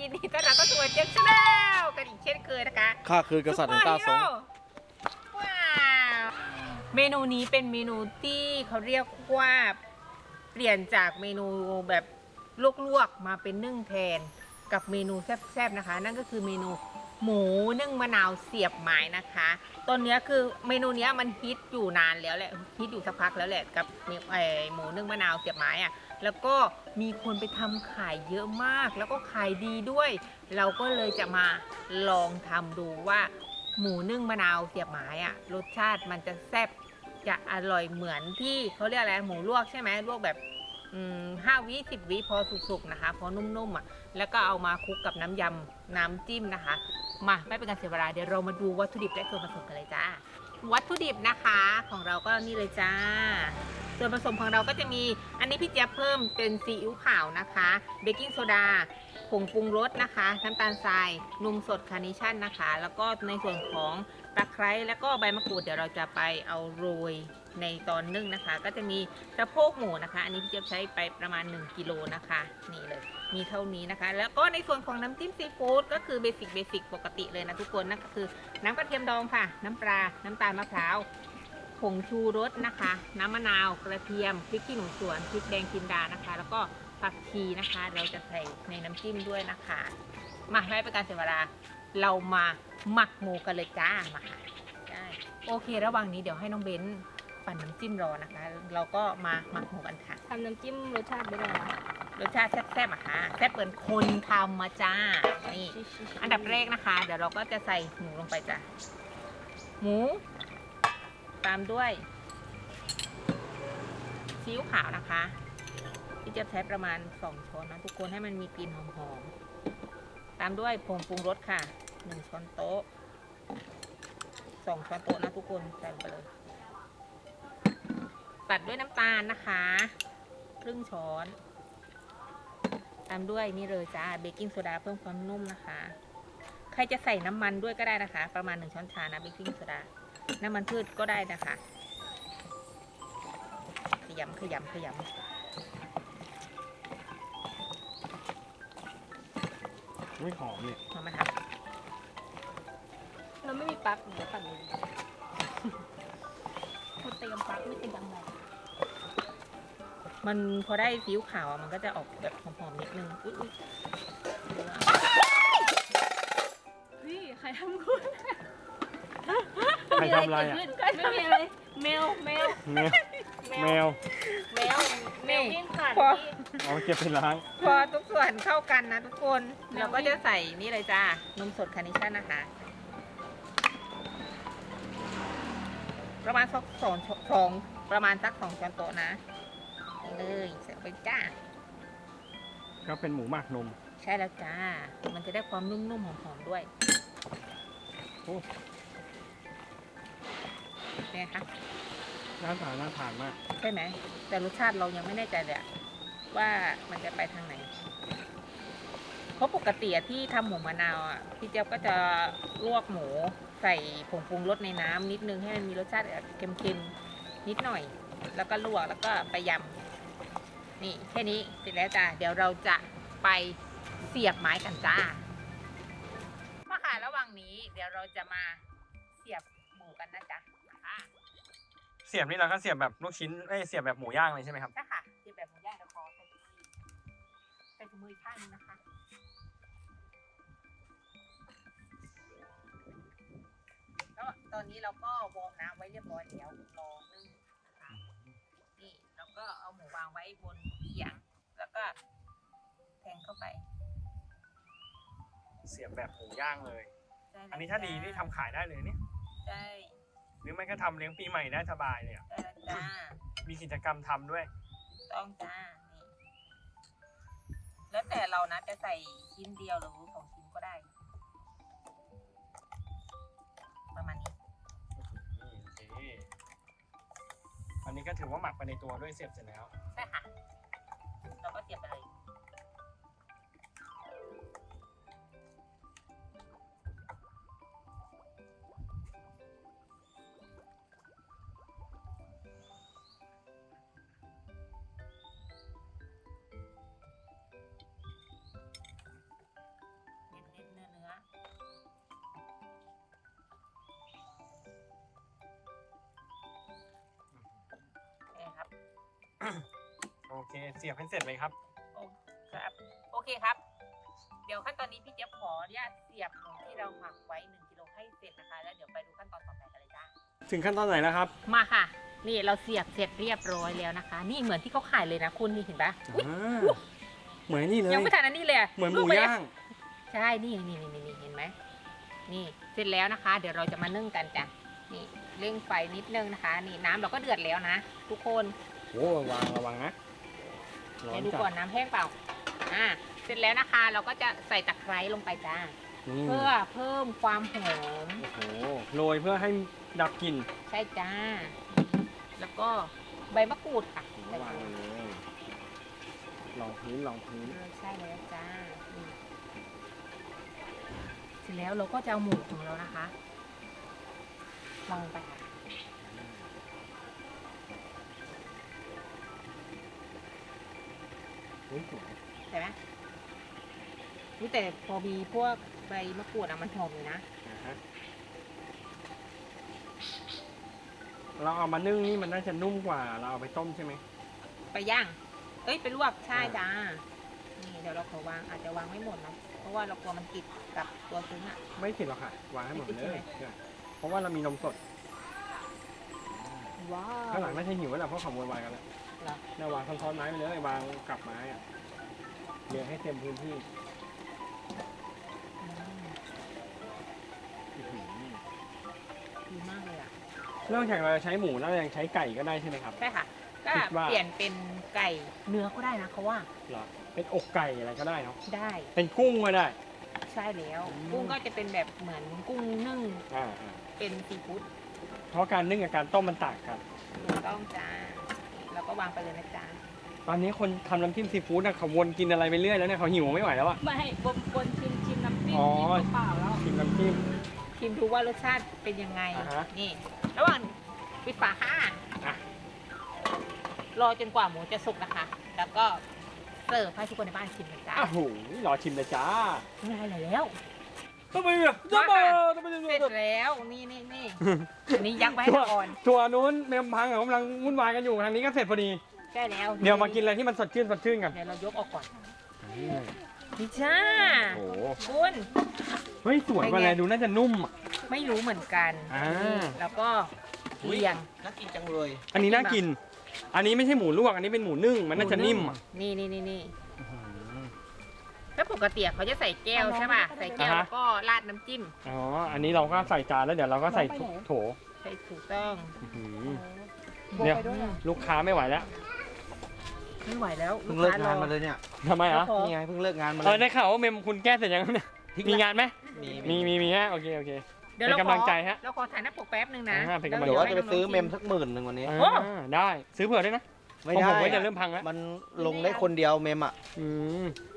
ยินดีต้อนรับเข้าสู่เจ็บชาแนลกันอีกเช่นเคยนะคะข้าคือกษัตริย์แห่งก้าวสงว้าวเมนูนี้เป็นเมนูที่เขาเรียกว่าเปลี่ยนจากเมนูแบบลวกๆมาเป็นนึ่งแทนกับเมนูแซ่บๆนะคะ นั่นก็คือเมนู หมูนึ่งมะนาวเสียบไม้นะคะตอนเนี้ยคือเมนูเนี้ยมันฮิตอยู่นานแล้วแหละฮิตอยู่สักพักแล้วแหละกับไอหมูนึ่งมะนาวเสียบไม้อะแล้วก็มีคนไปทำขายเยอะมาก แล้วก็ขายดีด้วย เราก็เลยจะมาลองทำดูว่า หมูนึ่งมะนาวเสียบไม้อะรสชาติมันจะแซ่บจะอร่อยเหมือนที่เขาเรียกอะไรหมูลวกใช่ไหมลวกแบบห้าวิสิบวิพอสุกๆนะคะ พอนุ่มๆอะแล้วก็เอามาคลุกกับน้ำยำ น้ำจิ้มนะคะ มาไม่เป็นการเสียเวลาเดี๋ยวเรามาดูวัตถุดิบและส่วนผสมกันเลยจ้า วัตถุดิบนะคะของเราก็นี่เลยจ้า ส่วนผสมของเราก็จะมีอันนี้พี่เจี๊ยบเพิ่มเป็นซีอิ๊วขาวนะคะเบกกิ้งโซดาผงปรุงรสนะคะน้ำตาลทรายนมสดคาร์เนชั่นนะคะ แล้วก็ในส่วนของตะไคร้แล้วก็ใบมะกรูดเดี๋ยวเราจะไปเอาโรย ในตอนนึ่งนะคะ ก็จะมีสะโพกหมูนะคะ อันนี้พี่เจี๊ยบใช้ไปประมาณ 1กิโลนะคะนี่เลยมีเท่านี้นะคะ แล้วก็ในส่วนของน้ำจิ้มซีฟู้ดก็คือเบสิกเบสิกปกติเลยนะทุกคนนั่นก็คือน้ำกระเทียมดองค่ะ น้ำปลาน้ำตาลมะพร้าวผงชูรสนะคะ น้ำมะนาวกระเทียมพริกขี้หนูสวนพริกแดงจินดานะคะ แล้วก็ผักชีนะคะ เราจะใส่ในน้ำจิ้มด้วยนะคะ มาไม่เป็นการเสียเวลาเรามาหมักหมูกันเลยจ้ามาค่ะได้โอเค ระหว่างนี้เดี๋ยวให้น้องเบน ปั่นน้ำจิ้มรอนะคะ เราก็มาหมักหมูกันค่ะทำน้ำจิ้มรสชาติไปเลยรสชาติแซ่บๆอะค่ะแซ่บเปินคนทำมาจ้านี่อันดับแรกนะคะ เดี๋ยวเราก็จะใส่หมูลงไปจ้ะหมู ตามด้วยซีอิ๊วขาวนะคะ ที่จะใช้ประมาณสองช้อนนะทุกคนให้มันมีกลิ่นหอมๆตามด้วยผงปรุงรสค่ะหนึ่งช้อนโต๊ะสองช้อนโต๊ะนะทุกคนใส่ลงไปเลย ตัดด้วยน้ำตาลนะคะ ครึ่งช้อน ตามด้วยนี่เลยจ้าเบกกิ้งโซดาเพิ่มความนุ่มนะคะ ใครจะใส่น้ำมันด้วยก็ได้นะคะ ประมาณหนึ่งช้อนชานะเบกกิ้งโซดา น้ำมันพืชก็ได้นะคะ ขยำขยำขยไม่หอมเนี่ยำหอมไหมคะเราไม่มีปลั๊กเดี๋ยวปั่นเลยเขาเตรียมปลั๊กไม่เป็นยังไง มันพอได้ซีอิ๊วขาวอะมันก็จะออกแบบหอมๆนิดนึงอุ๊ยอุ๊ยเฮ้ยใครทำคุณใครทำอะไรอะไม่มีอะไรแมวแมวแมวแมวแมวแมนี่ววิ่งผ่านพอที่เอาเก็บไปล้าง พอทุกส่วนเข้ากันนะทุกคนเราก็จะใส่นี่เลยจ้านมสดคาร์เนชั่นนะคะ ประมาณสักสองช้อนสองประมาณสักสองช้อนโต๊ะนะ นี่เลยใส่ไปจ้า ก็เป็นหมูหมักนม ใช่แล้วจ้า มันจะได้ความนุ่มๆหอมๆด้วยโอ้เป็นไงคะน่าทานน่าทานมาก ใช่ไหม แต่รสชาติเรายังไม่แน่ใจเลยอะว่ามันจะไปทางไหน เพราะปกติอะที่ทำหมูมะนาวอะพี่เจี๊ยบก็จะลวกหมูใส่ผงปรุงรสในน้ำนิดนึงให้มันมีรสชาติเค็มๆนิดหน่อย แล้วก็ลวกแล้วก็ไปยำ นี่แค่นี้เสร็จแล้วจ้าเดี๋ยวเราจะไปเสียบไม้กันจ้ามาค่ะระหว่างนี้ เดี๋ยวเราจะมาเสียบหมูกันนะจ๊ะค่ะเสียบนี่เราก็เสียบแบบลูกชิ้นเอ้ยเสียบแบบหมูย่างเลยใช่ไหมครับใช่ค่ะเสียบแบบหมูย่างเดี๋ยวขอใส่ถุงมือใส่ถุงมืออีกข้างนึงนะคะแล้วตอนนี้เราก็วอร์มน้ำไว้เรียบร้อยแล้วรอนึ่งนะคะนี่แล้วก็เอาหมูวางไว้บนเขียง แล้วก็แทงเข้าไปเสียบแบบหมูย่างเลย ได้แล้วอันนี้ถ้าดีนี่ทำขายได้เลยเนี่ยได้หรือไม่ก็ทำเลี้ยงปีใหม่ได้สบายเลยอะได้แล้วจ้ามีกิจกรรมทำด้วย ต้องจ้านี่แล้วแต่เรานะจะใส่ชิ้นเดียวหรือสองชิ้นก็ได้ ประมาณนี้นี่โอเค อันนี้ก็ถือว่าหมักไปในตัวด้วยเสียบเสร็จแล้ว ใช่ค่ะ เราก็เสียบไปเลย โอเค เสียบให้เสร็จเลยครับ โอ้ครับ โอเคครับ เดี๋ยวขั้นตอนนี้พี่เจี๊ยบขออนุญาตเสียบหมูที่เราหมักไว้1กิโลให้เสร็จนะคะ แล้วเดี๋ยวไปดูขั้นตอนต่อไปกันเลยจ้าถึงขั้นตอนไหนแล้วครับ มาค่ะ นี่เราเสียบเสร็จเรียบร้อยแล้วนะคะ นี่เหมือนที่เขาขายเลยนะคุณนี่เห็นปะอุ๊ยอ่าเหมือนนี่เลย ยังไม่ทันอันนี้เลยะเหมือนหมูลูกไปย่าง ใช่นี่นี่นี่นี่นี่เห็นไหมนี่เสร็จแล้วนะคะ เดี๋ยวเราจะมานึ่งกันจ้ะ นี่เร่งไฟนิดนึงนะคะ นี่น้ำเราก็เดือดแล้วนะทุกคน โอ้ระวังระวังนะ ร้อเดี๋ยนวดูจัก่อดนน้ำแห้งเปล่า อ่า เสร็จแล้วนะคะ เราก็จะใส่ตะไคร้ลงไปจ้า นี่เพื่อเพิ่มความหอม โอ้โหโรยเพื่อให้ดับกลิ่นใช่จ้า แล้วก็ใบมะกรูดค่ะใส่วางไปเลยลองพื้นลองพื้น เออใช่แล้วจ้านี่เสร็จแล้วเราก็จะเอาหมูของเรานะคะวางลงไปค่ะ อุ๊ยสวยใช่ไหมนี่แต่พอมีพวกใบมะกรูดอะมันหอมเลยนะ นะฮะเราเอามานึ่งนี่มันน่าจะนุ่มกว่า เราเอาไปต้มใช่ไหม ไปย่าง เอ้ยไปลวกใช่อ่า จ้า นี่เดี๋ยวเราขอวางอาจจะวางไม่หมดนะ เพราะว่าเรากลัวมันติดกับตัวซึ้งอะไม่ผิดหรอกค่ะ วางให้หมดไม่ผิดเลใช่ยไหม เนี่ยเพราะว่าเรามีนมสดว้าข้างหลังน่าจะหิวแล้วล่ะเพราะเขาโวยวายกันแล้ว เหรอเนี่ยวางซ้อนๆไม้ไปเลยวางกับไม้อะเรียงให้เต็มพื้นที่อืมอื้อหือดีมากเลยอะนอกจากเราจะใช้หมูแล้วเรายังใช้ไก่ก็ได้ใช่ไหมครับ ใช่ค่ะ ก็คิดว่า เปลี่ยนเป็นไก่เนื้อก็ได้นะเขาว่าเหรอเป็นอกไก่อะไรก็ได้เนาะได้เป็นกุ้งก็ได้ ใช่แล้ว อืม กุ้งก็จะเป็นแบบเหมือนกุ้งนึ่งอ่าอ่าเป็นซีฟู้ดเพราะการนึ่งกับการต้มมันต่างกันถูกต้องจ้า แล้วก็วางไปเลยนะจ๊ะตอนนี้คนทำน้ำจิ้มซีฟู้ดนะเขาวนกินอะไรไปเรื่อยแล้วเนี่ยเขาหิวไม่ไหวแล้วอะ ไม่บนบนชิมชิมน้ำจิ้มอ๋อกินเปล่าๆแล้วกินน้ำจิ้ม ชิมดูว่ารสชาติเป็นยังไง อ่าฮะ นี่ ระหว่างปิดฝาค่ะอะรอจนกว่าหมูจะสุกนะคะ แล้วก็เสิร์ฟให้ทุกคนในบ้านชิมกันจ้าอ้าวโหรอชิมเลยจ้าง่ายแล้ว ต้องไปอะต้องไปต้องไปเสร็จแล้วนี่นี่นี่อันนี้ยักไว้ให้ตัวก่อนตัวนู้นเมมพังกำลังวุ่นวายกันอยู่ทางนี้ก็เสร็จพอดีใช่แล้วเดี๋ยวมากินอะไรที่มันสดชื่นสดชื่นกันเดี๋ยวเรายกออกก่อนนี่จ้าโอ้โหคุณเฮ้ยสวยกว่าอะไรดูน่าจะนุ่มอะไม่รู้เหมือนกันอ่านี่แล้วก็เรียงน่ากินจังเลย อันนี้น่ากิน อันนี้ไม่ใช่หมูลวกอันนี้เป็นหมูนึ่งมันน่าจะนิ่มอะนี่นี่นี่นี่ แล้วปกติเขาจะใส่แก้วใช่ป่ะใส่แก้วอ่าฮะ แล้วก็ราดน้ำจิ้มอ๋อ อันนี้เราก็ใส่จานแล้วเดี๋ยวเราก็ใส่โถใช่ถูกต้องอื้อหือ เนี่ย ลูกค้าไม่ไหวแล้วไม่ไหวแล้วเพิ่งเลิกงานมาเลยเนี่ยทำไมอะขอนี่ไงเพิ่งเลิกงานมาเอเลอยได้ข่าวว่าเมมคุณแก้เสร็จยังเนี่ยมีงานไหมมีมีมีมีฮะโอเคโอเค เดี๋ยวเราเป็นกำลังใจฮะเราขอถ่ายหน้าปกแป๊บนึงนะอ่าเป็นกำลังใจ เดี๋ยวว่าให้จะไปซื้อน้งๆเมมสักหมื่นหนึ่งวันนี้ อ่าได้ซื้อเผื่อด้วยนะ ไม่ของได้ผมก็จะเริ่มพังแล้ว มันลงได้คนเดียวเมมอะ อืมเ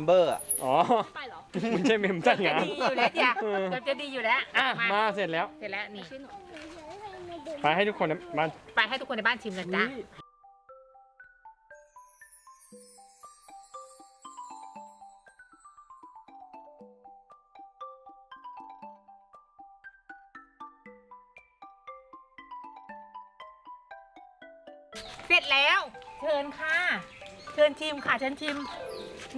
มมเบอร์อะ อ๋อไปเหรอคุณใช่เมมจ้างจะงานดีอยู่แล้วจ้ะเออเราจะดีอยู่แล้วอะมามาเสร็จแล้ว เสร็จแล้วนี่ชิ้นหนูไปให้ทุกคนนะมาไปให้ทุกคนในบ้านชิมกันจ้าเสร็จแล้ว เชิญค่ะ เชิญชิมค่ะ เชิญชิม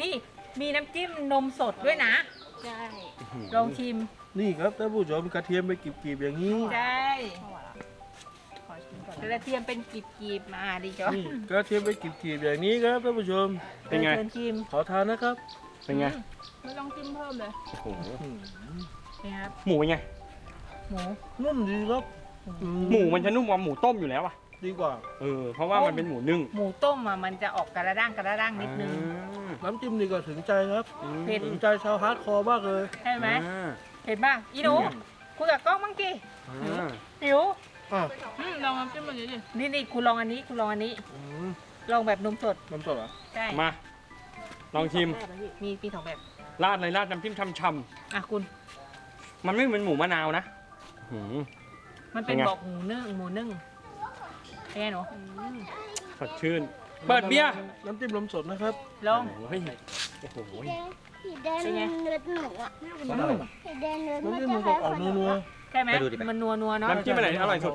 นี่ มีน้ำจิ้มนมสดด้วยนะ ใช่ลองชิม นี่ครับท่านผู้ชมกระเทียมไปกรีบๆอย่างนี้ใช่เข้ามาละขอชิมก่อนกระเทียมเป็นกีบๆมาดิจ้ะนี่กระเทียมไปกรีบๆอย่างนี้ครับท่านผู้ชม เป็นไงเชิญชิมขอทานนะครับ เป็นไง ไม่ต้องจิ้มเพิ่มเลยโอ้โหนี่ครับหมูเป็นไง หมูนุ่มดีครับอืหมูมันจะนุ่มกว่าหมูต้มอยู่แล้วอะ ดีกว่า เออเพราะว่ามันเป็นหมูนึ่งหมูต้มอะมันจะออกกระด้างกระด้างนิดนึง น้ำจิ้มนี่ก็ถึงใจครับ อ่าเผ็ด ถึงใจชาวฮาร์ดคอร์มากเลย ใช่ไหมอ่าเห็นป่ะอีหนูคุยกับกล้องบ้างดิอ่าหิวอะอืมลองน้ำจิ้มมันนี้ดินี่นี่คุณลองอันนี้คุณลองอันนี้ อืมลองแบบนมสดน้ำสดเหรอใช่มา ลองชิมมีมีสองแบบราดเลยราดน้ำจิ้มช่ำอะคุณๆมันไม่เหมือนหมูมะนาวนะหืม มันเป็นเป็นไง บอกหมูนึ่งหมูนึ่ง เป็นไงหนูสดชื่น เปิดเบียร์น้ำจิ้มนมสดนะครับลองโอ้ยโอ้โหสีแดงเป็นไงเนื้อหนูอะอร่อยสีแดงเนื้อน้ำมันจิ้มจะนมคสล้าดยออกนัวใช่ไหมไปดูดิไปมันนัวนัวๆเนาะน้ำจิ้มอะไรอร่อยสุด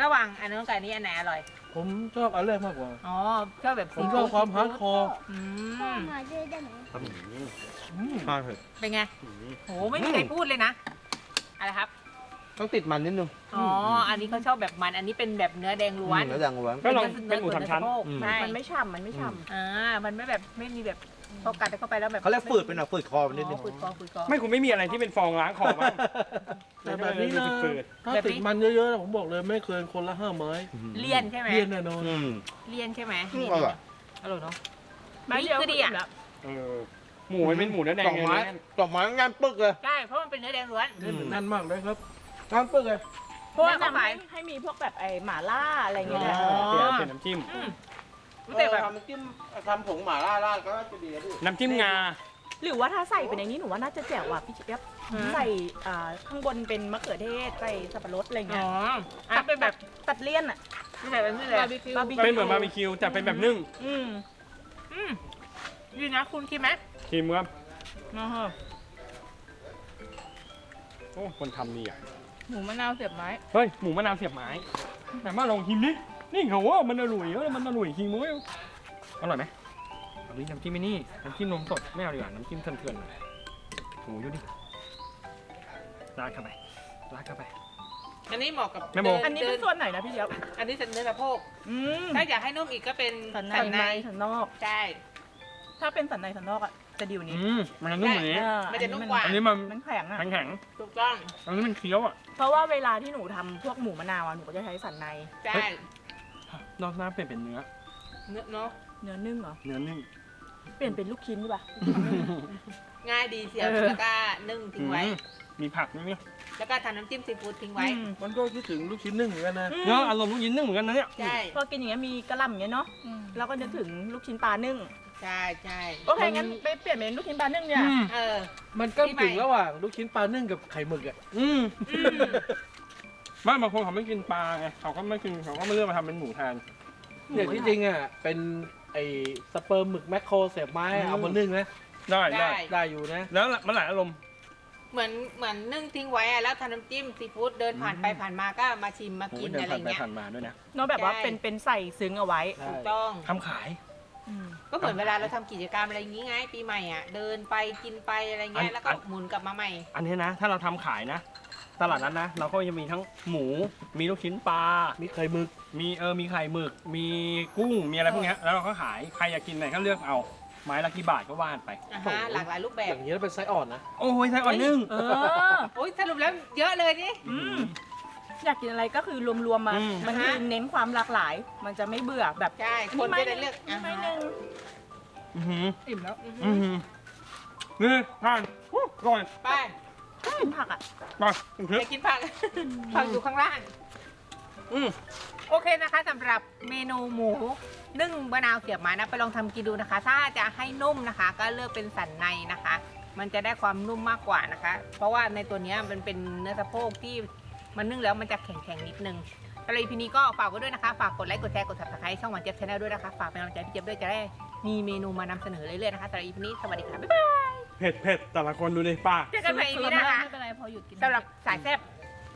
ระหว่างอันนู้นกับอันนี้อันไหนอร่อย ผมชอบอันแรกมากกว่าอ๋อชอบแบบผมชอบความฮาร์ดคอร์อืพ่อมมาด้วยได้ไหมมาเถอะเป็นไงโหไม่มีใครพูดเลยนะอะไรครับ ต้องติดมันนิดนึงอ๋อ อันนี้เขาชอบแบบมัน อันนี้เป็นแบบเนื้อแดงล้วน อืมแล้วอย่างล้วน ก็ลองนื้เป็นหมูสามชั้นเอสะโพกอืม ใช่มันไม่ฉ่ำมันไม่ฉ่ำอ่า มันไม่แบบไม่มีแบบพอกัดเข้าไปแล้วแบบเขาเรียกฝืดไปหน่อยฝืดคอไปนิดนึอ๋องฝืดคอฝืดคอ ไม่คุณไม่มีอะไรที่เป็นฟองล้างคอมั้งแต่แบบนี้นะฝืดถ้าแบบนี้ ติดมันเยอะๆนะผมบอกเลยไม่เกินคนละห้าไม้เลี่ยนใช่ไหมเลี่ยนแน่นอน อืมเลี่ยนใช่ไหมอืมอร่อยอร่อยเนาะไม่เดียวคือดีอะแล้วเออหมูมันเป็นหมูเนื้อแดงสองไม้เลยนะสองไม้งานปึกเลย ใช่เพราะมันเป็นเนื้อแดงล้วน อืม แน่นมากเลยครับ งานปึกเลยเพราะว่าเขาแนะนำขายให้ให้มีพวกแบบไอหม่าล่าอะไรอย่างเงี้ยอ๋นะอเปลี่ยนเป็นน้ำจิ้มอืมเอแต่อแบบทำน้ำจิ้มทำผงหม่าล่าราดก็จะดีนะพี่น้ำจิ้มงา หรือว่าถ้าใส่เป็นอย่างนี้หนูว่าน่าจะแจ๋วว่ะพี่เจี๊ยบใส่อ่าข้างบนเป็นมะเขือเทศใส่สับปะรดอะไรอ๋เงี้ยออะเป็นแบบตัดเลี่ยนอะ นี่แหละนี่แหละบาร์บีคิว เป็นเหมือนบาร์บีคิวแต่เป็นแบบนึ่งอืมอืมดีนะคุณคิดไหมชิมครับนะฮะโอ้คนทำดีอะ หมูมะนาวเสียบไม้ เฮ้ย หมูมะนาวเสียบไม้ แต่มาลองชิมดิ นี่เขาว่ามันอร่อยเออมันอร่อยจริงมั้ยอร่อยไหมเอาดิน้ำจิ้มไม่นี่ น้ำจิ้มนมสดไม่เอาดีกว่า น้ำจิ้มเถื่อนๆหน่อยโอ้โหดูดิราดเข้าไปราดเข้าไป อันนี้เหมาะกับแม่โมดิอันนี้เป็นส่วนไหนนะพี่เจี๊ยบอันนี้เป็นเนื้อสะโพก อืมถ้าอยากให้นุ่มอีกก็เป็นสันในสันในสันนอก ใช่ ถ้าเป็นสันในสันนอกอะ จะดีกว่านี้ อืมมันนุ่มกว่านี้อ่ามันจะนุ่มกว่า อันนี้มันมันแข็งอะแข็งถูกต้อง ๆอันนี้มันเคี้ยวอะเพราะว่าเวลาที่หนูทำพวกหมูมะนาวอะหนูก็จะใช้สันในใช่นอกหน้าเปลี่ยนเป็นเนื้อ เนื้อเนาะ เนื้อนึ่งเหรอ เนื้อนึ่งเปลี่ยนเป็นลูกชิ้นดีป่ะง่ายดีเสียบเออ แล้วก็นึ่งทิ้งไว้ อืมมีผักนี่แล้วก็ทำน้ำจิ้มซีฟู้ดทิ้งไว้ อืมมันก็คิดถึงลูกชิ้นนึ่งเหมือนกันนะ เนื้ออารมณ์ลูกชิ้นนึ่งเหมือนกันนะเนี่ย ใช่ พอกินอย่างเงี้ยมีกระหล่ำอย่างเงี้ยเนาะเราก็จะถึงลูกชิ้นปลานึ่ง ใช่ใช่โอเคงั้นไปเปลี่ยนเป็นลูกชิ้นปลานึ่งเนี่ย อืม เออ มันก็พี่ใหม่ถึงระหว่างลูกชิ้นปลานึ่งกับไข่หมึกอะ อืมอืมไม่บางคนเขาไม่กินปลาไงเขาก็ไม่กินเขาก็ไม่เลือกมาทำเป็นหมูแทน เนี่ยที่จริงอะ เป็นไอ้สเปิร์มหมึกแมคโครเสียบไม้อืม เอามานึ่งนะ ได้ได้ ได้ ได้อยู่นะ แล้วมันหลายอารมณ์ เหมือนเหมือนนึ่งทิ้งไว้อะแล้วทำน้ำจิ้มซีฟู้ดเดินผ่านไปผ่านมาก็มาชิมมากินอะไรผ่านไปเงี้ย ผ่านมาด้วยนะเนาะแบบว่าใช่ เป็นเป็นใส่ซึ้งเอาไว้ ถูกต้อง ทำขายอืม ก็เหมือนเวลาเราทำกิจกรรมอะไรอย่างงี้ไง ปีใหม่อะเดินไปกินไปอะไรเงี้อัยนแล้วก็อันหมุนกลับมาใหม่ อันนี้นะ ถ้าเราทำขายนะ ตลาดนั้นนะ เราก็จะมีทั้งหมู มีลูกชิ้นปลา มีไข่หมึก มีเออ มีไข่หมึก มีกุ้ง มีอะไรพวกเนี้ยแล้วเราก็ขาย ใครอยากกินไหนก็เลือกเอา ไม้ละกี่บาทก็ว่ากันไป อะฮะหลากหลายรูปแบอบย่างนี้ยเป็นไซส์อ่อนนะ โอ้ยไทยอ่อนนึ่ง เออ โอ้ยสรุปแล้วเยอะเลยนี่ อืมอยากกินอะไรก็คือรวมๆมา อืม มันคือเน้นความหลากหลาย มันจะไม่เบื่อแบบใช่คนจะได้เลือกนี่อะไม้ฮะหนึ่งอือหืออิ่มแล้วอืออืฮึอหือนี่ทานอู้อร่อยไปกินผักอะ ไปอีกที ไปกินผัก ผักอยู่ข้างล่าง อืมโอเคนะคะสำหรับเมนูหมูนึ่งมะนาวเสียบไม้นะ ไปลองทำกินดูนะคะ ถ้าจะให้นุ่มนะคะ ก็เลือกเป็นสันในนะคะ มันจะได้ความนุ่มมากกว่านะคะ เพราะว่าในตัวเนี้ยมันเป็นเนื้อสะโพกที่ มันนึ่งแล้วมันจะแข็งๆนิดนึงสำหรับ EP นี้ก็ฝากไว้ด้วยนะคะ ฝากกดไลค์ กดแชร์ กด subscribe ช่องหวานเจี๊ยบชาแนลด้วยนะคะ ฝากเป็นกำลังใจให้พี่เจี๊ยบด้วยจะได้มีเมนูมานำเสนอเรื่อยๆนะคะสำหรับ EP นี้สวัสดีค่ะ บ๊ายบาย เผ็ดเผ็ดแต่ละคนดูดิป้า เจอกันใหม่ EP นะคะไม่เป็นไรพอหยุดกิน สำหรับสายแซ่บ